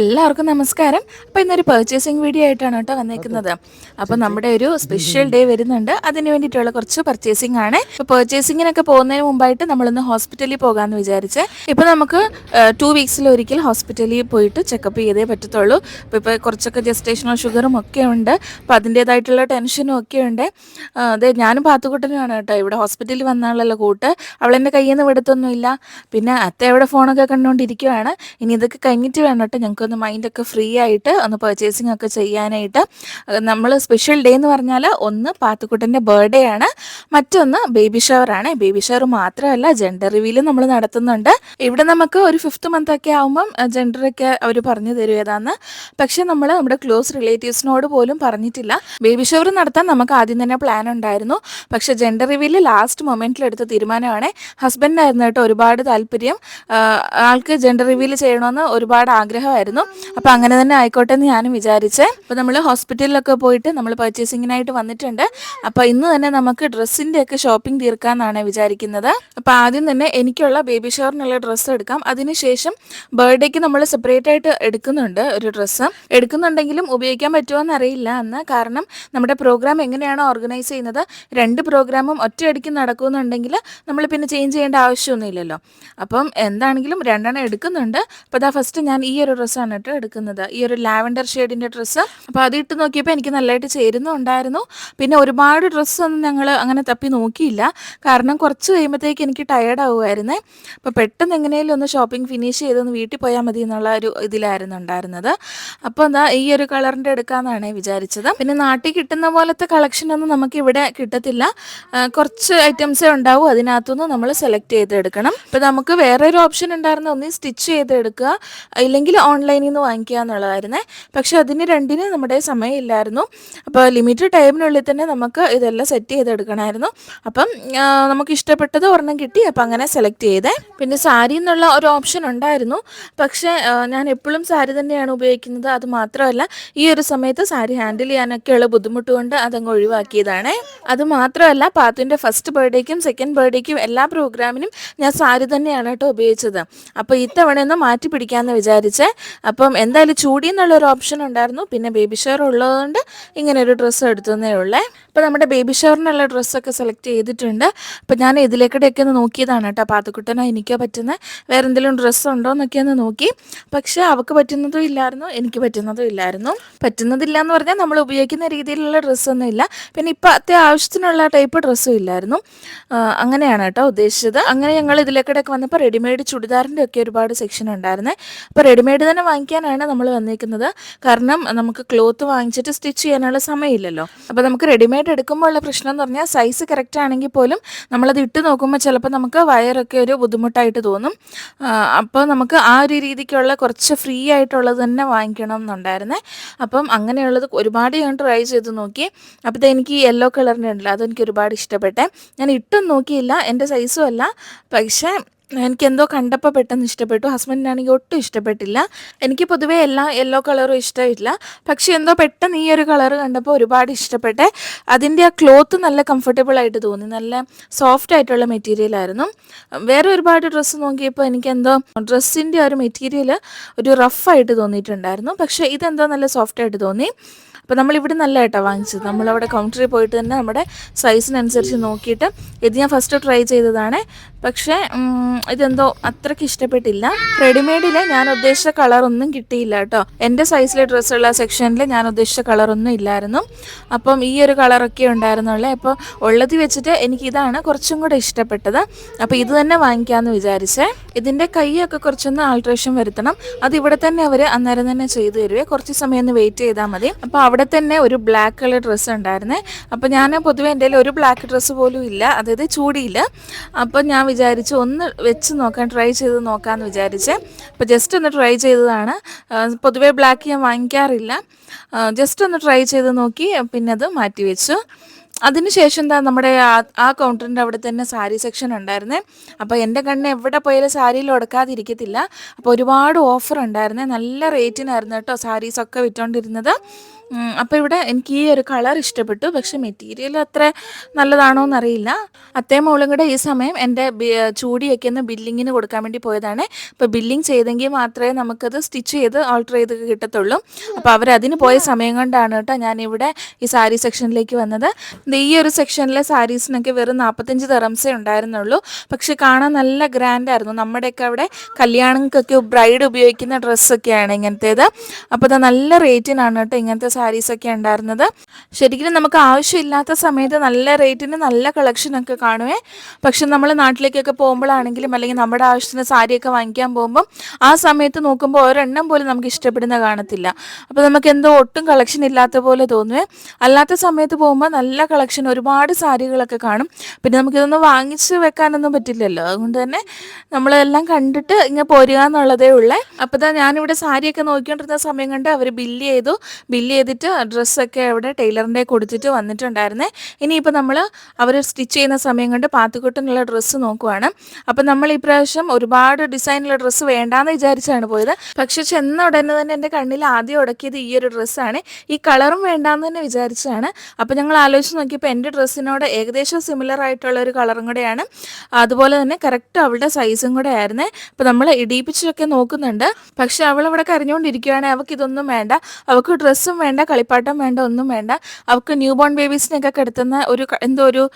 എല്ലാവർക്കും നമസ്കാരം. അപ്പോൾ ഇന്നൊരു പർച്ചേസിങ് വീഡിയോ ആയിട്ടാണ് കേട്ടോ വന്നേക്കുന്നത്. അപ്പോൾ നമ്മുടെ ഒരു സ്പെഷ്യൽ ഡേ വരുന്നുണ്ട്. അതിന് വേണ്ടിയിട്ടുള്ള കുറച്ച് പർച്ചേസിംഗ് ആണ്. ഇപ്പോൾ പർച്ചേസിങ്ങിനൊക്കെ പോകുന്നതിന് മുമ്പായിട്ട് നമ്മളൊന്ന് ഹോസ്പിറ്റലിൽ പോകാമെന്ന് വിചാരിച്ച്. ഇപ്പോൾ നമുക്ക് ടു വീക്സിൽ ഒരിക്കൽ ഹോസ്പിറ്റലിൽ പോയിട്ട് ചെക്കപ്പ് ചെയ്തേ പറ്റത്തുള്ളൂ. അപ്പോൾ ഇപ്പോൾ കുറച്ചൊക്കെ ജസ്റ്റേഷനോ ഷുഗറും ഒക്കെ ഉണ്ട്. അപ്പോൾ അതിന്റേതായിട്ടുള്ള ടെൻഷനും ഒക്കെ ഉണ്ട്. അതെ ഞാനും പാത്തുകുട്ടനുമാണ് കേട്ടോ. ഇവിടെ ഹോസ്പിറ്റലിൽ വന്നാളല്ലോ കൂട്ട്. അവളെന്റെ കയ്യിൽ നിന്ന് വിടത്തൊന്നുമില്ല. പിന്നെ അത്ത എവിടെ ഫോണൊക്കെ കണ്ടുകൊണ്ടിരിക്കുവാണ് ഇനി ഇതൊക്കെ കഴിഞ്ഞിട്ട് വേണം കേട്ടോ ഞങ്ങൾക്കൊന്ന് മൈൻഡൊക്കെ ഫ്രീ ആയിട്ട് ഒന്ന് പർച്ചേസിംഗ് ഒക്കെ ചെയ്യാനായിട്ട് നമ്മൾ സ്പെഷ്യൽ ഡേ എന്ന് പറഞ്ഞാൽ ഒന്ന് പാത്തുക്കുട്ടന്റെ ബർത്ത്ഡേ ആണ്. മറ്റൊന്ന് ബേബി ഷവർ ആണ്. ബേബി ഷവർ മാത്രമല്ല ജെൻഡർ റിവീലും നമ്മൾ നടത്തുന്നുണ്ട്. ഇവിടെ നമുക്ക് ഒരു ഫിഫ്ത്ത് മന്ത് ഒക്കെ ആകുമ്പം ജെൻഡറൊക്കെ അവർ പറഞ്ഞു തരും ഏതാന്ന്. പക്ഷെ നമ്മൾ നമ്മുടെ ക്ലോസ് റിലേറ്റീവ്സിനോട് പോലും പറഞ്ഞിട്ടില്ല. ബേബി ഷവർ നടത്താൻ നമുക്ക് ആദ്യം തന്നെ പ്ലാൻ ഉണ്ടായിരുന്നു. പക്ഷെ ജെൻഡർ റിവീൽ ലാസ്റ്റ് മൊമെന്റിൽ എടുത്ത തീരുമാനമാണ്. ഹസ്ബൻഡായിരുന്നു കേട്ടോ ഒരുപാട് താല്പര്യം ആൾക്ക് ജെൻഡർ റിവീൽ ചെയ്യണമെന്ന് ഒരുപാട് ആഗ്രഹമായിരുന്നു. അപ്പോൾ അങ്ങനെ തന്നെ ആയിക്കോട്ടെ എന്ന് ഞാനും വിചാരിച്ചേ. അപ്പോൾ നമ്മൾ ഹോസ്പിറ്റലിലൊക്കെ പോയിട്ട് നമ്മൾ പർച്ചേസിങ്ങിനായിട്ട് വന്നിട്ടുണ്ട്. അപ്പോൾ ഇന്ന് തന്നെ നമുക്ക് ഡ്രസ്സിന്റെയൊക്കെ ഷോപ്പിംഗ് തീർക്കാമെന്നാണ് വിചാരിക്കുന്നത്. അപ്പോൾ ആദ്യം തന്നെ എനിക്കുള്ള ബേബി ഷവറിനുള്ള ഡ്രസ്സ് എടുക്കാം. അതിനുശേഷം ബർത്ത്ഡേക്ക് നമ്മൾ സെപ്പറേറ്റ് ആയിട്ട് എടുക്കുന്നുണ്ട് ഒരു ഡ്രസ്സ്. എടുക്കുന്നുണ്ടെങ്കിലും ഉപയോഗിക്കാൻ പറ്റുമോ എന്നറിയില്ല എന്ന് കാരണം നമ്മുടെ പ്രോഗ്രാം എങ്ങനെയാണ് ഓർഗനൈസ് ചെയ്യുന്നത്. രണ്ട് പ്രോഗ്രാമും ഒറ്റയടിക്ക് നടക്കുന്നുണ്ടെങ്കിൽ നമ്മൾ പിന്നെ ചേഞ്ച് ചെയ്യേണ്ട ആവശ്യമൊന്നുമില്ലല്ലോ. അപ്പം എന്താണെങ്കിലും രണ്ടെണ്ണം എടുക്കുന്നുണ്ട്. അപ്പോൾ അതാ ഫസ്റ്റ് ഞാൻ ഈ ഒരു ഡ്രസ്സാണ് കേട്ടോ എടുക്കുന്നത്. ഈ ഒരു ലാവൻഡർ ഷെയ്ഡിന്റെ ഡ്രസ്സ്. അപ്പോൾ അത് ഇട്ട് നോക്കിയപ്പോൾ എനിക്ക് നല്ലതായിട്ട് ചേരുന്നുണ്ടായിരുന്നു. പിന്നെ ഒരുപാട് ഡ്രസ്സ് ഒന്നും ഞങ്ങൾ അങ്ങനെ തപ്പി നോക്കിയില്ല. കാരണം കുറച്ച് കഴിയുമ്പോഴത്തേക്ക് എനിക്ക് ടയേർഡ് ആവുമായിരുന്നേ അപ്പോൾ പെട്ടെന്ന് എങ്ങനെയും ഒന്ന് ഷോപ്പിംഗ് ഫിനിഷ് ചെയ്തൊന്ന് വീട്ടിൽ പോയാൽ മതി എന്നുള്ള ഒരു ഇതിലായിരുന്നു ഉണ്ടായിരുന്നത്. അപ്പോൾ എന്താ ഈ ഒരു കളറിന്റെ എടുക്കാമെന്നാണ് വിചാരിച്ചത്. പിന്നെ നാട്ടിൽ കിട്ടുന്ന പോലത്തെ കളക്ഷൻ ഒന്നും നമുക്ക് ഇവിടെ കിട്ടത്തില്ല. കുറച്ച് ഐറ്റംസേ ഉണ്ടാവും. അതിനകത്തുനിന്ന് നമ്മൾ സെലക്ട് ചെയ്തെടുക്കണം. ഇപ്പോൾ നമുക്ക് വേറെ ഒരു ഓപ്ഷൻ ഉണ്ടായിരുന്നു. ഒന്ന് സ്റ്റിച്ച് ചെയ്തെടുക്കുക. ഇല്ലെങ്കിൽ ഓൺലൈനിൽ നിന്ന് വാങ്ങിക്കുക എന്നുള്ളതായിരുന്നേ. പക്ഷെ അതിന് രണ്ടിന് നമ്മുടെ സമയമില്ലായിരുന്നു. അപ്പോൾ ലിമിറ്റഡ് ടൈമിനുള്ളിൽ തന്നെ നമുക്ക് ഇതെല്ലാം സെറ്റ് ചെയ്തെടുക്കണമായിരുന്നു. അപ്പം നമുക്ക് ഇഷ്ടപ്പെട്ടത് ഒരെണ്ണം കിട്ടി. അപ്പം അങ്ങനെ സെലക്ട് ചെയ്തേ. പിന്നെ സാരി എന്നുള്ള ഒരു ഓപ്ഷൻ ഉണ്ടായിരുന്നു. പക്ഷേ ഞാൻ എപ്പോഴും സാരി തന്നെയാണ് ഉപയോഗിക്കുന്നത്. അത് മാത്രമല്ല ഈ ഒരു സമയത്ത് സാരി ഹാൻഡിൽ ചെയ്യാനൊക്കെയുള്ള ബുദ്ധിമുട്ട് കൊണ്ട് അതങ്ങ് ഒഴിവാക്കിയതാണ്. അത് മാത്രമല്ല പാത്തുവിന്റെ ഫസ്റ്റ് ബർത്ത്ഡേക്കും സെക്കൻഡ് ബർത്ത്ഡേക്കും എല്ലാ പ്രോഗ്രാമിനും ഞാൻ സാരി തന്നെയാണ് കേട്ടോ ഉപയോഗിച്ചത്. അപ്പോൾ ഇത്തവണ ഒന്ന് മാറ്റി പിടിക്കാമെന്ന് വിചാരിച്ചേ. അപ്പം എന്തായാലും ചൂടി എന്നുള്ളൊരു ഓപ്ഷൻ ഉണ്ടായിരുന്നു. പിന്നെ ബേബി ഷവർ ഉള്ളതുകൊണ്ട് ഇങ്ങനെ ഒരു ഡ്രസ്സ് എടുത്തതേ ഉള്ളേ. അപ്പോൾ നമ്മുടെ ബേബി ഷവറിനുള്ള ഡ്രസ്സൊക്കെ സെലക്ട് ചെയ്തിട്ടുണ്ട്. അപ്പോൾ ഞാൻ ഇതിലേക്കിടെയൊക്കെ ഒന്ന് നോക്കിയതാണ് കേട്ടോ. പാത്തുക്കുട്ടനോ എനിക്കോ പറ്റുന്ന. വേറെ എന്തെങ്കിലും ഡ്രസ്സ് ഉണ്ടോ എന്നൊക്കെ ഒന്ന് നോക്കി. പക്ഷേ അവൾക്ക് പറ്റുന്നതും ഇല്ലായിരുന്നു എനിക്ക് പറ്റുന്നതും ഇല്ലായിരുന്നു. പറ്റുന്നതില്ല എന്ന് പറഞ്ഞാൽ നമ്മൾ ഉപയോഗിക്കുന്ന രീതിയിലുള്ള ഡ്രസ്സൊന്നും ഇല്ല. പിന്നെ ഇപ്പം അത്യാവശ്യത്തിനുള്ള ടൈപ്പ് ഡ്രസ്സും ഇല്ലായിരുന്നു. അങ്ങനെയാണ് കേട്ടോ ഉദ്ദേശിച്ചത്. അങ്ങനെ ഞങ്ങൾ ഇതിലേക്കൂടെയൊക്കെ വന്നപ്പോൾ റെഡിമെയ്ഡ് ചുടിദാറിന്റെ ഒക്കെ ഒരുപാട് സെക്ഷൻ ഉണ്ടായിരുന്നേ. അപ്പോൾ റെഡിമെയ്ഡ് തന്നെ വാങ്ങിക്കാനാണ് നമ്മൾ വന്നിരിക്കുന്നത് കാരണം നമുക്ക് ക്ലോത്ത് വാങ്ങിച്ചിട്ട് സ്റ്റിച്ച് ചെയ്യാനുള്ള സമയമില്ലല്ലോ. അപ്പോൾ നമുക്ക് റെഡിമെയ്ഡ് എടുക്കുമ്പോൾ ഉള്ള പ്രശ്നം എന്ന് പറഞ്ഞാൽ സൈസ് കറക്റ്റ് ആണെങ്കിൽ പോലും നമ്മളത് ഇട്ട് നോക്കുമ്പോൾ ചിലപ്പോൾ നമുക്ക് വയറൊക്കെ ഒരു ബുദ്ധിമുട്ടായിട്ട് തോന്നും. അപ്പോൾ നമുക്ക് ആ ഒരു രീതിക്കുള്ള കുറച്ച് ഫ്രീ ആയിട്ടുള്ളത് തന്നെ വാങ്ങിക്കണം എന്നുണ്ടായിരുന്നേ. അപ്പം അങ്ങനെയുള്ളത് ഒരുപാട് ഞാൻ ട്രൈ ചെയ്ത് നോക്കി. അപ്പോൾ എനിക്ക് യെല്ലോ കളറിന്റെ ഉണ്ടല്ലോ അതെനിക്ക് ഒരുപാട് ഇഷ്ടപ്പെട്ടേ. ഞാൻ ഇട്ടും നോക്കിയില്ല എന്റെ സൈസും അല്ല. പക്ഷേ എനിക്കെന്തോ കണ്ടപ്പോൾ പെട്ടെന്ന് ഇഷ്ടപ്പെട്ടു. ഹസ്ബൻഡിനാണെങ്കിൽ ഒട്ടും ഇഷ്ടപ്പെട്ടില്ല. എനിക്ക് പൊതുവേ എല്ലാ യെല്ലോ കളറും ഇഷ്ടമില്ല. പക്ഷേ എന്തോ പെട്ടെന്ന് ഈ ഒരു കളർ കണ്ടപ്പോൾ ഒരുപാട് ഇഷ്ടപ്പെട്ടെ. അതിന്റെ ആ ക്ലോത്ത് നല്ല കംഫർട്ടബിൾ ആയിട്ട് തോന്നി. നല്ല സോഫ്റ്റ് ആയിട്ടുള്ള മെറ്റീരിയൽ ആയിരുന്നു. വേറെ ഒരുപാട് ഡ്രസ്സ് നോക്കിയപ്പോൾ എനിക്ക് എന്തോ ഡ്രസ്സിന്റെ ആ ഒരു മെറ്റീരിയൽ ഒരു റഫായിട്ട് തോന്നിയിട്ടുണ്ടായിരുന്നു. പക്ഷേ ഇതെന്തോ നല്ല സോഫ്റ്റ് ആയിട്ട് തോന്നി. അപ്പോൾ നമ്മൾ ഇവിടെ നല്ല കേട്ടോ വാങ്ങിച്ചത്. നമ്മളവിടെ കൗണ്ടറിൽ പോയിട്ട് തന്നെ നമ്മുടെ സൈസിനനുസരിച്ച് നോക്കിയിട്ട് ഇത് ഞാൻ ഫസ്റ്റ് ട്രൈ ചെയ്തതാണ്. പക്ഷേ ഇതെന്തോ അത്രയ്ക്ക് ഇഷ്ടപ്പെട്ടില്ല. റെഡിമെയ്ഡിൽ ഞാൻ ഉദ്ദേശിച്ച കളറൊന്നും കിട്ടിയില്ല കേട്ടോ. എന്റെ സൈസിലെ ഡ്രസ്സുള്ള സെക്ഷനിൽ ഞാൻ ഉദ്ദേശിച്ച കളറൊന്നും ഇല്ലായിരുന്നു. അപ്പം ഈ ഒരു കളറൊക്കെ ഉണ്ടായിരുന്നുള്ളേ. അപ്പോൾ ഉള്ളത് വെച്ചിട്ട് എനിക്ക് ഇതാണ് കുറച്ചും കൂടെ ഇഷ്ടപ്പെട്ടത്. അപ്പോൾ ഇത് തന്നെ വാങ്ങിക്കാമെന്ന് വിചാരിച്ചേ. ഇതിന്റെ കൈയൊക്കെ കുറച്ചൊന്ന് ആൾട്രേഷൻ വരുത്തണം. അത് ഇവിടെ തന്നെ അവർ അന്നേരം തന്നെ ചെയ്തു തരുവേ. കുറച്ച് സമയം ഒന്ന് വെയിറ്റ് ചെയ്താൽ മതി. അപ്പോൾ അവിടെ തന്നെ ഒരു ബ്ലാക്ക് കളർ ഡ്രസ്സ് ഉണ്ടായിരുന്നേ. അപ്പോൾ ഞാൻ പൊതുവെ എന്റെ ഒരു ബ്ലാക്ക് ഡ്രസ്സ് പോലും ഇല്ല. അതായത് ചൂടിയില്ല. അപ്പോൾ ഞാൻ വിചാരിച്ചു ഒന്ന് വെച്ച് നോക്കാൻ ട്രൈ ചെയ്ത് നോക്കാമെന്ന് വിചാരിച്ചേ. അപ്പോൾ ജസ്റ്റ് ഒന്ന് ട്രൈ ചെയ്തതാണ്. പൊതുവെ ബ്ലാക്ക് ഞാൻ വാങ്ങിക്കാറില്ല. ജസ്റ്റ് ഒന്ന് ട്രൈ ചെയ്ത് നോക്കി പിന്നെ അത് മാറ്റി വെച്ചു. അതിനുശേഷം എന്താ നമ്മുടെ ആ- കൗണ്ടറിന്റെ അവിടെ തന്നെ സാരി സെക്ഷൻ ഉണ്ടായിരുന്നേ. അപ്പോൾ എന്റെ കണ്ണ് എവിടെ പോയാലും സാരിയിൽ ഉടക്കാതിരിക്കത്തില്ല അപ്പോൾ ഒരുപാട് ഓഫർ ഉണ്ടായിരുന്നേ. നല്ല റേറ്റിനായിരുന്നു കേട്ടോ സാരീസൊക്കെ വിറ്റുകൊണ്ടിരുന്നത് അപ്പോൾ ഇവിടെ എനിക്ക് ഈ ഒരു കളർ ഇഷ്ടപ്പെട്ടു. പക്ഷെ മെറ്റീരിയൽ അത്ര നല്ലതാണോ എന്നറിയില്ല. അത്തേം മോളും കൂടെ ഈ സമയം എന്റെ ചൂടിയൊക്കെ ഒന്ന് ബില്ലിങ്ങിന് കൊടുക്കാൻ വേണ്ടി പോയതാണ്. അപ്പോൾ ബില്ലിങ് ചെയ്തെങ്കിൽ മാത്രമേ നമുക്കത് സ്റ്റിച്ച് ചെയ്ത് ഓൾട്ടർ ചെയ്ത് കിട്ടത്തുള്ളൂ. അപ്പോൾ അവരതിന് പോയ സമയം കൊണ്ടാണ് കേട്ടോ ഞാനിവിടെ ഈ സാരി സെക്ഷനിലേക്ക് വന്നത്. ഈ ഒരു സെക്ഷനിലെ സാരീസിനൊക്കെ വെറും നാൽപ്പത്തഞ്ച് തെറംസേ ഉണ്ടായിരുന്നുള്ളൂ. പക്ഷെ കാണാൻ നല്ല ഗ്രാൻഡ് ആയിരുന്നു. നമ്മുടെയൊക്കെ അവിടെ കല്യാണങ്ങൾക്കൊക്കെ ബ്രൈഡ് ഉപയോഗിക്കുന്ന ഡ്രസ്സൊക്കെയാണ് ഇങ്ങനത്തേത്. അപ്പോൾ അത് നല്ല റേറ്റിനാണ് കേട്ടോ ഇങ്ങനത്തെ സാരീസൊക്കെ ഉണ്ടായിരുന്നത്. ശരിക്കും നമുക്ക് ആവശ്യമില്ലാത്ത സമയത്ത് നല്ല റേറ്റിന് നല്ല കളക്ഷനൊക്കെ കാണുവേ. പക്ഷെ നമ്മൾ നാട്ടിലേക്കൊക്കെ പോകുമ്പോഴാണെങ്കിലും അല്ലെങ്കിൽ നമ്മുടെ ആവശ്യത്തിന് സാരിയൊക്കെ വാങ്ങിക്കാൻ പോകുമ്പം ആ സമയത്ത് നോക്കുമ്പോൾ ഒരെണ്ണം പോലും നമുക്ക് ഇഷ്ടപ്പെടുന്ന കാണത്തില്ല. അപ്പോൾ നമുക്ക് എന്തോ ഒട്ടും കളക്ഷൻ ഇല്ലാത്ത പോലെ തോന്നുവേ. അല്ലാത്ത സമയത്ത് പോകുമ്പോൾ നല്ല കളക്ഷൻ ഒരുപാട് സാരികളൊക്കെ കാണും. പിന്നെ നമുക്കിതൊന്നും വാങ്ങിച്ച് വെക്കാനൊന്നും പറ്റില്ലല്ലോ. അതുകൊണ്ട് തന്നെ നമ്മളെല്ലാം കണ്ടിട്ട് ഇങ്ങനെ പോരുക എന്നുള്ളതേ ഉള്ളേ. അപ്പോൾ ഞാനിവിടെ സാരിയൊക്കെ നോക്കിക്കൊണ്ടിരുന്ന സമയം കണ്ട് അവർ ബില്ല് ചെയ്തു. ബില്ല് ചെയ്തിട്ട് ഡ്രസ്സൊക്കെ അവിടെ ടൈലറിന്റെ കൊടുത്തിട്ട് വന്നിട്ടുണ്ടായിരുന്നേ. ഇനിയിപ്പോൾ നമ്മൾ അവർ സ്റ്റിച്ച് ചെയ്യുന്ന സമയം കൊണ്ട് പാത്തുകൊട്ടിനുള്ള ഡ്രസ്സ് നോക്കുവാണ്. അപ്പം നമ്മൾ ഈ പ്രാവശ്യം ഒരുപാട് ഡിസൈനുള്ള ഡ്രസ്സ് വേണ്ടാന്ന് വിചാരിച്ചാണ് പോയത്. പക്ഷെ ചെന്ന ഉടനെ തന്നെ എന്റെ കണ്ണിൽ ആദ്യം ഉടക്കിയത് ഈ ഒരു ഡ്രസ്സാണ് ഈ കളറും വേണ്ടാന്ന് തന്നെ വിചാരിച്ചതാണ് അപ്പം ഞങ്ങൾ ആലോചിച്ച് നോക്കിയപ്പോൾ എന്റെ ഡ്രസ്സിനോട് ഏകദേശം സിമിലർ ആയിട്ടുള്ള ഒരു കളറും കൂടെയാണ്. അതുപോലെ തന്നെ കറക്റ്റ് അവളുടെ സൈസും കൂടെ ആയിരുന്നേ അപ്പം നമ്മൾ ഇടിയിപ്പിച്ചൊക്കെ നോക്കുന്നുണ്ട്. പക്ഷെ അവൾ അവിടെ കരഞ്ഞുകൊണ്ടിരിക്കുകയാണെങ്കിൽ അവൾക്ക് ഇതൊന്നും വേണ്ട. അവൾക്ക് ഡ്രസ്സും വേണ്ട. കളിപ്പാട്ടം വേണ്ട ഒന്നും വേണ്ട. അവൾക്ക് ന്യൂ ബോൺ ബേബീസിനെയൊക്കെ കിടത്തുന്ന ഒരു എന്തോ ഒരു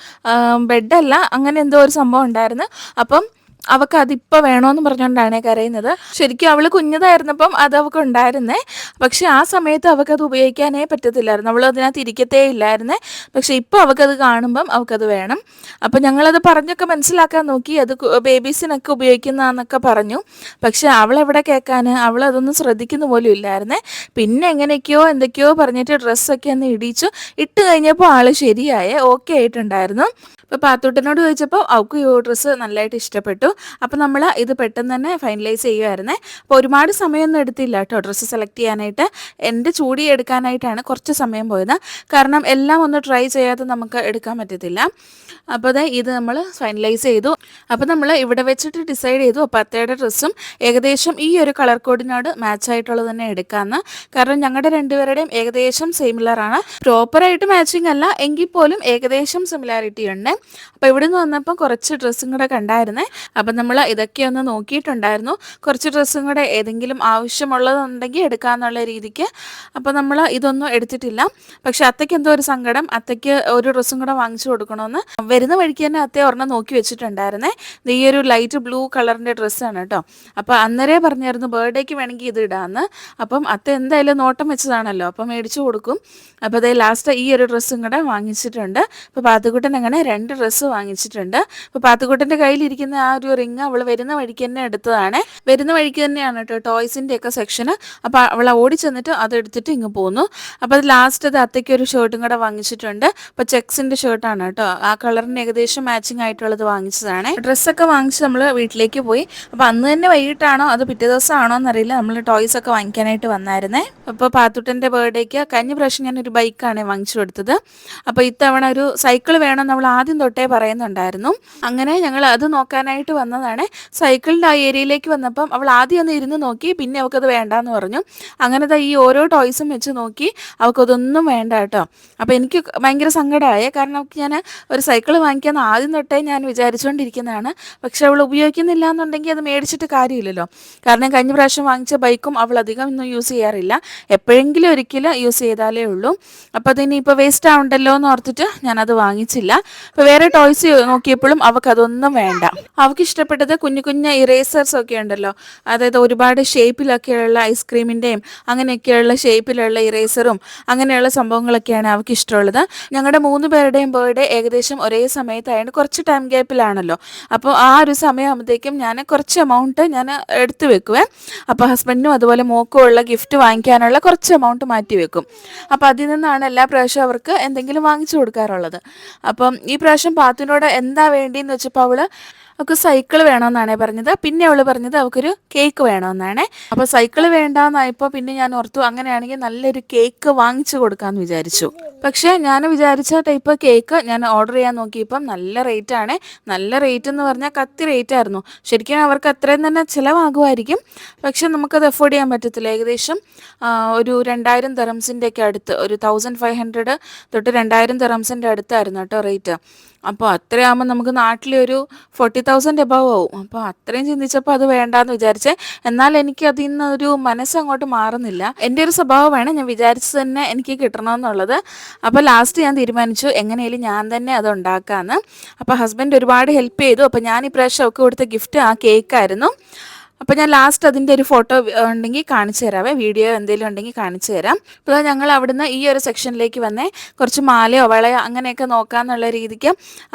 ബെഡല്ല അങ്ങനെ എന്തോ ഒരു സംഭവം ഉണ്ടായിരുന്നു. അപ്പം അവൾക്ക് അതിപ്പോൾ വേണമെന്ന് പറഞ്ഞുകൊണ്ടാണ് കരയുന്നത്. ശരിക്കും അവൾ കുഞ്ഞതായിരുന്നപ്പം അത് അവൾക്ക് ഉണ്ടായിരുന്നേ. പക്ഷേ ആ സമയത്ത് അവൾക്കത് ഉപയോഗിക്കാനേ പറ്റത്തില്ലായിരുന്നു. അവൾ അതിനകത്ത് ഇരിക്കത്തേ ഇല്ലായിരുന്നേ. പക്ഷെ ഇപ്പോൾ അവൾക്കത് കാണുമ്പം അവൾക്കത് വേണം. അപ്പം ഞങ്ങളത് പറഞ്ഞൊക്കെ മനസ്സിലാക്കാൻ നോക്കി അത് ബേബീസിനൊക്കെ ഉപയോഗിക്കുന്നതെന്നൊക്കെ പറഞ്ഞു. പക്ഷെ അവളെവിടെ കേൾക്കാൻ അവൾ അതൊന്നും ശ്രദ്ധിക്കുന്ന പോലും ഇല്ലായിരുന്നേ. പിന്നെ എങ്ങനെയൊക്കെയോ എന്തൊക്കെയോ പറഞ്ഞിട്ട് ഡ്രസ്സൊക്കെ ഒന്ന് ഇടിച്ചു. ഇട്ട് കഴിഞ്ഞപ്പോൾ ആൾ ശരിയായേ ഓക്കെ ആയിട്ടുണ്ടായിരുന്നു. അപ്പോൾ പാത്തൂട്ടനോട് ചോദിച്ചപ്പോൾ അവൾക്ക് ഈ ഡ്രസ്സ് നല്ലതായിട്ട് ഇഷ്ടപ്പെട്ടു. അപ്പോൾ നമ്മൾ ഇത് പെട്ടെന്ന് തന്നെ ഫൈനലൈസ് ചെയ്യുമായിരുന്നേ അപ്പോൾ ഒരുപാട് സമയമൊന്നും എടുത്തില്ല കേട്ടോ ഡ്രസ്സ് സെലക്ട് ചെയ്യാനായിട്ട്. എന്റെ ചൂടി എടുക്കാനായിട്ടാണ് കുറച്ച് സമയം പോയത്. കാരണം എല്ലാം ഒന്ന് ട്രൈ ചെയ്യാതെ നമുക്ക് എടുക്കാൻ പറ്റത്തില്ല. അപ്പോൾ അതെ ഇത് നമ്മൾ ഫൈനലൈസ് ചെയ്തു. അപ്പോൾ നമ്മൾ ഇവിടെ വെച്ചിട്ട് ഡിസൈഡ് ചെയ്തു അപ്പോൾ അത്തയുടെ ഡ്രസ്സും ഏകദേശം ഈ ഒരു കളർ കോഡിനോട് മാച്ച് ആയിട്ടുള്ളത് തന്നെ എടുക്കാമെന്ന് കാരണം ഞങ്ങളുടെ രണ്ടുപേരുടെയും ഏകദേശം സിമിലറാണ് പ്രോപ്പറായിട്ട് മാച്ചിങ് അല്ല എങ്കിൽ പോലും ഏകദേശം സിമിലാരിറ്റി ഉണ്ട്. അപ്പോൾ ഇവിടെ നിന്ന് വന്നപ്പോൾ കുറച്ച് ഡ്രസ്സും കൂടെ കണ്ടായിരുന്നേ. അപ്പം നമ്മൾ ഇതൊക്കെ ഒന്ന് നോക്കിയിട്ടുണ്ടായിരുന്നു. കുറച്ച് ഡ്രസ്സും കൂടെ ഏതെങ്കിലും ആവശ്യമുള്ളതുണ്ടെങ്കിൽ എടുക്കാന്നുള്ള രീതിക്ക്. അപ്പോൾ നമ്മൾ ഇതൊന്നും എടുത്തിട്ടില്ല. പക്ഷെ അത്തയ്ക്ക് എന്തോ ഒരു സങ്കടം. അത്തയ്ക്ക് ഒരു ഡ്രസ്സും കൂടെ വാങ്ങിച്ചു കൊടുക്കണമെന്ന് വരുന്ന വഴിക്ക് തന്നെ അത്തയെ ഒരെണ്ണം നോക്കി വെച്ചിട്ടുണ്ടായിരുന്നേ. ഈ ഒരു ലൈറ്റ് ബ്ലൂ കളറിന്റെ ഡ്രസ്സാണ് കേട്ടോ അപ്പോൾ അന്നേരേ പറഞ്ഞായിരുന്നു ബർത്ത്ഡേക്ക് വേണമെങ്കിൽ ഇത് ഇടാമെന്ന് അപ്പം അത്ത എന്തായാലും നോട്ടം വെച്ചതാണല്ലോ. അപ്പം മേടിച്ചു കൊടുക്കും. അപ്പോൾ അതേ ലാസ്റ്റ് ഈ ഒരു ഡ്രസ്സും കൂടെ വാങ്ങിച്ചിട്ടുണ്ട്. അപ്പോൾ പാത്തുക്കുട്ടൻ അങ്ങനെ രണ്ട് ഡ്രസ്സ് വാങ്ങിച്ചിട്ടുണ്ട്. അപ്പോൾ പാത്തുക്കുട്ടന്റെ കയ്യിലിരിക്കുന്ന ആ ഒരു റിങ് അവൾ വരുന്ന വഴിക്ക് തന്നെ എടുത്തതാണ്. വരുന്ന വഴിക്ക് തന്നെയാണ് കേട്ടോ ടോയ്സിന്റെ ഒക്കെ സെക്ഷന് അപ്പോൾ അവൾ ഓടി ചെന്നിട്ട് അത് എടുത്തിട്ട് ഇങ്ങ് പോന്നു. അപ്പോൾ അത് ലാസ്റ്റ് അത് അത്തയ്ക്ക് ഒരു ഷർട്ടും കൂടെ വാങ്ങിച്ചിട്ടുണ്ട്. അപ്പോൾ ചെക്സിന്റെ ഷർട്ടാണ് കേട്ടോ ആ കളറിന് ഏകദേശം മാച്ചിങ് ആയിട്ടുള്ളത് വാങ്ങിച്ചതാണ്. ഡ്രസ്സൊക്കെ വാങ്ങിച്ച് നമ്മൾ വീട്ടിലേക്ക് പോയി. അപ്പോൾ അന്ന് തന്നെ വൈകിട്ടാണോ? അത് പിറ്റേ ദിവസം ആണോ എന്നറിയില്ല. നമ്മൾ ടോയ്സ് ഒക്കെ വാങ്ങിക്കാനായിട്ട് വന്നായിരുന്നേ. അപ്പോൾ പാത്തുട്ടന്റെ ബർത്ത്ഡേക്ക് കഴിഞ്ഞ പ്രാവശ്യം ഞാൻ ഒരു ബൈക്കാണ് വാങ്ങിച്ചു കൊടുത്തത്. അപ്പോൾ ഇത്തവണ ഒരു സൈക്കിൾ വേണം നമ്മൾ ആദ്യം തൊട്ടേ പറയുന്നുണ്ടായിരുന്നു. അങ്ങനെ ഞങ്ങൾ അത് നോക്കാനായിട്ട് വന്നതാണ്. സൈക്കിളിന്റെ ആ ഏരിയയിലേക്ക് വന്നപ്പം അവൾ ആദ്യം ഒന്ന് ഇരുന്ന് നോക്കി പിന്നെ അവൾക്കത് വേണ്ടാന്ന് പറഞ്ഞു. അങ്ങനെ ദാ ഈ ഓരോ ടോയ്സും വെച്ച് നോക്കി അവൾക്കതൊന്നും വേണ്ട കേട്ടോ. അപ്പോൾ എനിക്ക് ഭയങ്കര സങ്കടമായി. കാരണം ഞാൻ ഒരു സൈക്കിൾ വാങ്ങിക്കാമെന്ന് ആദ്യം തൊട്ടേ ഞാൻ വിചാരിച്ചുകൊണ്ടിരിക്കുന്നതാണ് പക്ഷെ അവൾ ഉപയോഗിക്കുന്നില്ല എന്നുണ്ടെങ്കിൽ അത് മേടിച്ചിട്ട് കാര്യമില്ലല്ലോ. കാരണം കഴിഞ്ഞ പ്രാവശ്യം വാങ്ങിച്ച ബൈക്കും അവൾ അധികം ഒന്നും യൂസ് ചെയ്യാറില്ല. എപ്പോഴെങ്കിലും ഒരിക്കലും യൂസ് ചെയ്താലേ ഉള്ളൂ. അപ്പോൾ അതിനിപ്പോൾ വേസ്റ്റ് ആവണ്ടല്ലോ എന്ന് ഓർത്തിട്ട് ഞാനത് വാങ്ങിച്ചില്ല. അപ്പോൾ വേറെ ടോയ്സ് നോക്കിയപ്പോഴും അവൾക്ക് അതൊന്നും വേണ്ട. അവൾക്ക് ഇഷ്ടപ്പെട്ടത് കുഞ്ഞു കുഞ്ഞു ഇറേസേഴ്സ് ഒക്കെ ഉണ്ടല്ലോ അതായത് ഒരുപാട് ഷേപ്പിലൊക്കെയുള്ള ഐസ്ക്രീമിന്റെയും അങ്ങനെയൊക്കെയുള്ള ഷേപ്പിലുള്ള ഇറേസറും അങ്ങനെയുള്ള സംഭവങ്ങളൊക്കെയാണ് അവൾക്ക് ഇഷ്ടമുള്ളത്. ഞങ്ങളുടെ മൂന്ന് പേരുടെയും ബർത്ത്ഡേ ഏകദേശം ഒരേ സമയത്തായതുകൊണ്ട് കുറച്ച് ടൈം ഗ്യാപ്പിലാണല്ലോ അപ്പോൾ ആ ഒരു സമയമാകുമ്പോഴത്തേക്കും ഞാൻ കുറച്ച് എമൗണ്ട് ഞാൻ എടുത്തു വെക്കുവേ. അപ്പോൾ ഹസ്ബൻഡിനും അതുപോലെ മോക്കും ഉള്ള ഗിഫ്റ്റ് വാങ്ങിക്കാനുള്ള കുറച്ച് എമൗണ്ട് മാറ്റി വെക്കും. അപ്പോൾ അതിൽ നിന്നാണ് എല്ലാ പ്രാവശ്യം അവർക്ക് എന്തെങ്കിലും വാങ്ങിച്ചു കൊടുക്കാറുള്ളത്. അപ്പം ഈ പ്രാവശ്യം പാത്തിനോട് എന്താ വേണ്ടിയെന്ന് വെച്ചപ്പോൾ അവൾ അവൾക്ക് സൈക്കിൾ വേണമെന്നാണ് പറഞ്ഞത്. പിന്നെ അവൾ പറഞ്ഞത് അവൾക്കൊരു കേക്ക് വേണമെന്നാണ് അപ്പോൾ സൈക്കിൾ വേണ്ടാന്നായപ്പോൾ പിന്നെ ഞാൻ ഓർത്തു അങ്ങനെയാണെങ്കിൽ നല്ലൊരു കേക്ക് വാങ്ങിച്ചു കൊടുക്കാന്ന് വിചാരിച്ചു. പക്ഷേ ഞാൻ വിചാരിച്ച ടൈപ്പ് കേക്ക് ഞാൻ ഓർഡർ ചെയ്യാൻ നോക്കിയപ്പം നല്ല റേറ്റ് ആണ്. നല്ല റേറ്റ് എന്ന് പറഞ്ഞാൽ കത്തി റേറ്റ് ആയിരുന്നു. ശരിക്കും അവർക്ക് അത്രയും തന്നെ ചിലവാകുമായിരിക്കും. പക്ഷെ നമുക്കത് അഫോർഡ് ചെയ്യാൻ പറ്റത്തില്ല. ഏകദേശം ഒരു രണ്ടായിരം തെറംസിന്റെ ഒക്കെ അടുത്ത് ഒരു തൗസൻഡ് ഫൈവ് ഹൺഡ്രഡ് തൊട്ട് രണ്ടായിരം തെറംസിന്റെ അടുത്തായിരുന്നു കേട്ടോ റേറ്റ് അപ്പോൾ അത്രയാകുമ്പോൾ നമുക്ക് നാട്ടിലൊരു ഫോർട്ടി തൗസൻഡ് എബവ് ആവും. അപ്പോൾ അത്രയും ചിന്തിച്ചപ്പോൾ അത് വേണ്ടാന്ന് വിചാരിച്ചെ. എന്നാൽ എനിക്ക് അതിൽ നിന്ന് ഒരു മനസ്സങ്ങോട്ട് മാറുന്നില്ല. എന്റെ ഒരു സ്വഭാവമാണ് ഞാൻ വിചാരിച്ചത് തന്നെ എനിക്ക് കിട്ടണമെന്നുള്ളത്. അപ്പോൾ ലാസ്റ്റ് ഞാൻ തീരുമാനിച്ചു എങ്ങനെയാലും ഞാൻ തന്നെ അത് ഉണ്ടാക്കാമെന്ന് അപ്പോൾ ഹസ്ബൻഡ് ഒരുപാട് ഹെൽപ്പ് ചെയ്തു. അപ്പോൾ ഞാൻ ഈ പ്രാവശ്യം ഒക്കെ കൊടുത്ത ഗിഫ്റ്റ് ആ കേക്കായിരുന്നു അപ്പോൾ ഞാൻ ലാസ്റ്റ് അതിന്റെ ഒരു ഫോട്ടോ ഉണ്ടെങ്കിൽ കാണിച്ചു തരാവേ വീഡിയോ എന്തെങ്കിലും ഉണ്ടെങ്കിൽ കാണിച്ചു തരാം. അപ്പോൾ ഞങ്ങൾ അവിടുന്ന് ഈ ഒരു സെക്ഷനിലേക്ക് വന്നേ. കുറച്ച് മാലയോ വളയോ അങ്ങനെയൊക്കെ നോക്കാന്നുള്ള രീതിക്ക്.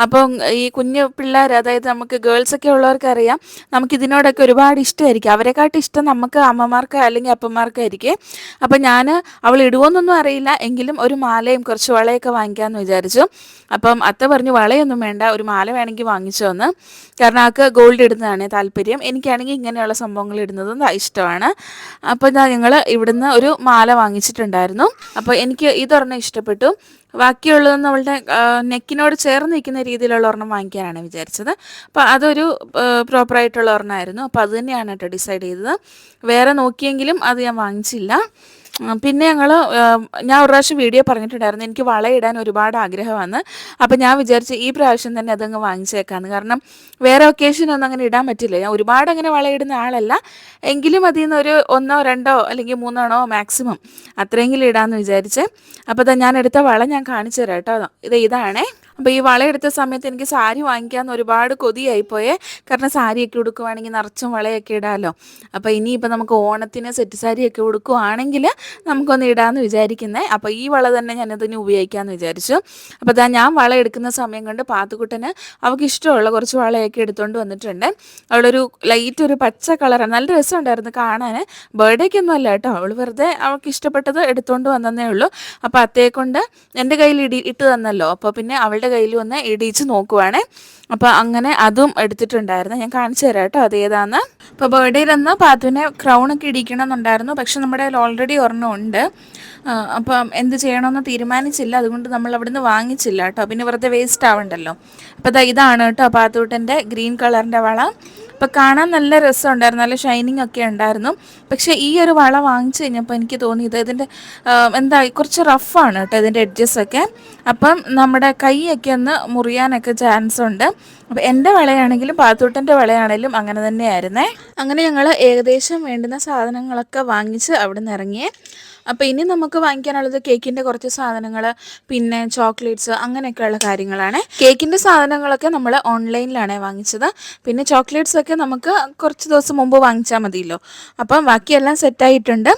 അപ്പം ഈ കുഞ്ഞു പിള്ളേർ അതായത് നമുക്ക് ഗേൾസ് ഒക്കെ ഉള്ളവർക്ക് അറിയാം നമുക്ക് ഇതിനോടൊക്കെ ഒരുപാട് ഇഷ്ടമായിരിക്കും. അവരെക്കാട്ടും ഇഷ്ടം നമുക്ക് അമ്മമാർക്ക് അല്ലെങ്കിൽ അപ്പന്മാർക്കായിരിക്കും അപ്പം ഞാൻ അവൾ ഇടുവോന്നൊന്നും അറിയില്ല. എങ്കിലും ഒരു മാലയും കുറച്ച് വളയൊക്കെ വാങ്ങിക്കാമെന്ന് വിചാരിച്ചു. അപ്പം അത്ത പറഞ്ഞു വളയൊന്നും വേണ്ട ഒരു മാല വേണമെങ്കിൽ വാങ്ങിച്ചു വന്ന് കാരണം ആൾക്ക് ഗോൾഡ് ഇടുന്നതാണ് താല്പര്യം. എനിക്കാണെങ്കിൽ ഇങ്ങനെയുള്ള സംഭവങ്ങൾ ഇടുന്നതും ഇഷ്ടമാണ്. അപ്പോൾ ഞാൻ ഞങ്ങൾ ഇവിടുന്ന് ഒരു മാല വാങ്ങിച്ചിട്ടുണ്ടായിരുന്നു. അപ്പോൾ എനിക്ക് ഇതൊരെണ്ണം ഇഷ്ടപ്പെട്ടു. ബാക്കിയുള്ളത് നമ്മളുടെ നെക്കിനോട് ചേർന്ന് നിൽക്കുന്ന രീതിയിലുള്ള ഒരെണ്ണം വാങ്ങിക്കാനാണ് വിചാരിച്ചത്. അപ്പോൾ അതൊരു പ്രോപ്പറായിട്ടുള്ള ഒരെണ്ണമായിരുന്നു. അപ്പോൾ അത് തന്നെയാണ് കേട്ടോ ഡിസൈഡ് ചെയ്തത്. വേറെ നോക്കിയെങ്കിലും അത് ഞാൻ വാങ്ങിച്ചില്ല. പിന്നെ ഞങ്ങൾ ഞാൻ ഒരു പ്രാവശ്യം വീഡിയോ പറഞ്ഞിട്ടുണ്ടായിരുന്നു. എനിക്ക് വളയിടാൻ ഒരുപാട് ആഗ്രഹമാണ്. അപ്പം ഞാൻ വിചാരിച്ചു ഈ പ്രാവശ്യം തന്നെ അതങ്ങ് വാങ്ങിച്ചേക്കാന്ന്. കാരണം വേറെ ഒക്കേഷനൊന്നും അങ്ങനെ ഇടാൻ പറ്റില്ല. ഞാൻ ഒരുപാട് അങ്ങനെ വളയിടുന്ന ആളല്ല. എങ്കിലും അതിൽ നിന്ന് ഒരു ഒന്നോ രണ്ടോ അല്ലെങ്കിൽ മൂന്നെണ്ണോ മാക്സിമം അത്രയെങ്കിലും ഇടാമെന്ന് വിചാരിച്ച്. അപ്പോൾ ഞാൻ എടുത്ത വള ഞാൻ കാണിച്ചു തരാം കേട്ടോ. ഇത് ഇതാണേ. അപ്പോൾ ഈ വള എടുത്ത സമയത്ത് എനിക്ക് സാരി വാങ്ങിക്കാൻ ഒരുപാട് കൊതിയായിപ്പോയേ. കാരണം സാരിയൊക്കെ ഉടുക്കുവാണെങ്കിൽ നിറച്ചും വളയൊക്കെ ഇടാമല്ലോ അപ്പോൾ ഇനിയിപ്പോൾ നമുക്ക് ഓണത്തിന് സെറ്റ് സാരിയൊക്കെ ഉടുക്കുവാണെങ്കിൽ നമുക്കൊന്ന് ഇടാമെന്ന് വിചാരിക്കുന്നത് അപ്പോൾ ഈ വള തന്നെ ഞാനതിന് ഉപയോഗിക്കാമെന്ന് വിചാരിച്ചു. അപ്പോൾ ഇതാ ഞാൻ വള എടുക്കുന്ന സമയം കൊണ്ട് പാത്തുക്കുട്ടന് അവൾക്ക് ഇഷ്ടമുള്ള കുറച്ച് വളയൊക്കെ എടുത്തുകൊണ്ട് വന്നിട്ടുണ്ട്. അവളൊരു ലൈറ്റ് ഒരു പച്ച കളറാണ് നല്ല രസമുണ്ടായിരുന്നു കാണാൻ. ബർത്ത്ഡേക്കൊന്നും അല്ല കേട്ടോ. അവൾ വെറുതെ അവൾക്ക് ഇഷ്ടപ്പെട്ടത് എടുത്തുകൊണ്ട് വന്നതേ ഉള്ളൂ. അപ്പോൾ അത്തേക്കൊണ്ട് എന്റെ കയ്യിൽ ഇടി ഇട്ട് തന്നല്ലോ. അപ്പോൾ പിന്നെ അവളുടെ കയ്യിൽ ഒന്ന് ഇടിച്ച് നോക്കുവാണേ. അപ്പോൾ അങ്ങനെ അതും എടുത്തിട്ടുണ്ടായിരുന്നു. ഞാൻ കാണിച്ചു തരാം കേട്ടോ അത് ഏതാന്ന്. അപ്പോൾ ബർത്ത്ഡേയിൽ അന്ന് പാത്തുവിനെ ക്രൗണൊക്കെ ഇടിക്കണം എന്നുണ്ടായിരുന്നു പക്ഷെ നമ്മുടെ കയ്യിൽ ഓൾറെഡി ഒരെണ്ണം ഉണ്ട്. അപ്പൊ എന്ത് ചെയ്യണമെന്ന് തീരുമാനിച്ചില്ല. അതുകൊണ്ട് നമ്മൾ അവിടുന്ന് വാങ്ങിച്ചില്ല കേട്ടോ. പിന്നെ വെറുതെ വേസ്റ്റ് ആവണ്ടല്ലോ. അപ്പോൾ ഇതാണ് കേട്ടോ പാത്തുവിട്ടന്റെ ഗ്രീൻ കളറിന്റെ വള. അപ്പോൾ കാണാൻ നല്ല രസമുണ്ടായിരുന്നു നല്ല ഷൈനിങ് ഒക്കെ ഉണ്ടായിരുന്നു. പക്ഷേ ഈ ഒരു വള വാങ്ങിച്ചു കഴിഞ്ഞപ്പോൾ എനിക്ക് തോന്നി ഇത് ഇതിന്റെ എന്താ കുറച്ച് റഫാണ് കേട്ടോ ഇതിന്റെ എഡ്ജസ് ഒക്കെ. അപ്പം നമ്മുടെ കൈയൊക്കെ ഒന്ന് മുറിയാനൊക്കെ ചാൻസ് ഉണ്ട്. അപ്പോൾ എന്റെ വളയാണെങ്കിലും പാത്തൂട്ടന്റെ വളയാണെങ്കിലും അങ്ങനെ തന്നെയായിരുന്നേ. അങ്ങനെ ഞങ്ങൾ ഏകദേശം വേണ്ടുന്ന സാധനങ്ങളൊക്കെ വാങ്ങിച്ച് അവിടെ നിന്ന് ഇറങ്ങിയേ. അപ്പോൾ ഇനി നമുക്ക് വാങ്ങിക്കാനുള്ളത് കേക്കിന്റെ കുറച്ച് സാധനങ്ങൾ പിന്നെ ചോക്ലേറ്റ്സ് അങ്ങനെയൊക്കെയുള്ള കാര്യങ്ങളാണ്. കേക്കിന്റെ സാധനങ്ങളൊക്കെ നമ്മൾ ഓൺലൈനിലാണ് വാങ്ങിച്ചത്. പിന്നെ ചോക്ലേറ്റ്സ് ഒക്കെ നമുക്ക് കുറച്ച് ദിവസം മുമ്പ് വാങ്ങിച്ചാൽ മതിയല്ലോ. അപ്പം ബാക്കിയെല്ലാം സെറ്റായിട്ടുണ്ട്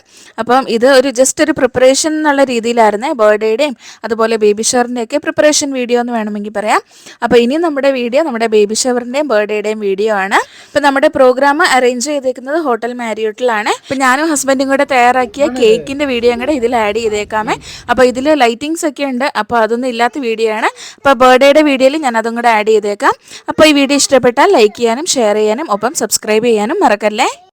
അപ്പം ഇത് ഒരു ജസ്റ്റ് ഒരു പ്രിപ്പറേഷൻ എന്നുള്ള രീതിയിലായിരുന്നേ. ബർത്ത്ഡേയുടെയും അതുപോലെ ബേബി ഒക്കെ പ്രിപ്പറേഷൻ വീഡിയോ എന്ന് വേണമെങ്കിൽ പറയാം. അപ്പോൾ ഇനി നമ്മുടെ വീഡിയോ നമ്മുടെ ബേബി ഷവറിന്റെയും ബർത്ത്ഡേയുടെയും വീഡിയോ ആണ്. അപ്പോൾ നമ്മുടെ പ്രോഗ്രാം അറേഞ്ച് ചെയ്തേക്കുന്നത് ഹോട്ടൽ മാരിയോട്ടിലാണ്. അപ്പോൾ ഞാനും ഹസ്ബൻഡും കൂടെ തയ്യാറാക്കിയ കേക്കിന്റെ വീഡിയോ കൂടെ ഇതിൽ ആഡ് ചെയ്തേക്കാമേ. അപ്പോൾ ഇതിൽ ലൈറ്റിങ്സ് ഒക്കെ ഉണ്ട്. അപ്പോൾ അതൊന്നും ഇല്ലാത്ത വീഡിയോ ആണ്. അപ്പോൾ ബർത്ത്ഡേയുടെ വീഡിയോയിൽ ഞാൻ അതും കൂടെ ആഡ് ചെയ്തേക്കാം. അപ്പോൾ ഈ വീഡിയോ ഇഷ്ടപ്പെട്ടാൽ ലൈക്ക് ചെയ്യാനും ഷെയർ ചെയ്യാനും ഒപ്പം സബ്സ്ക്രൈബ് ചെയ്യാനും മറക്കല്ലേ?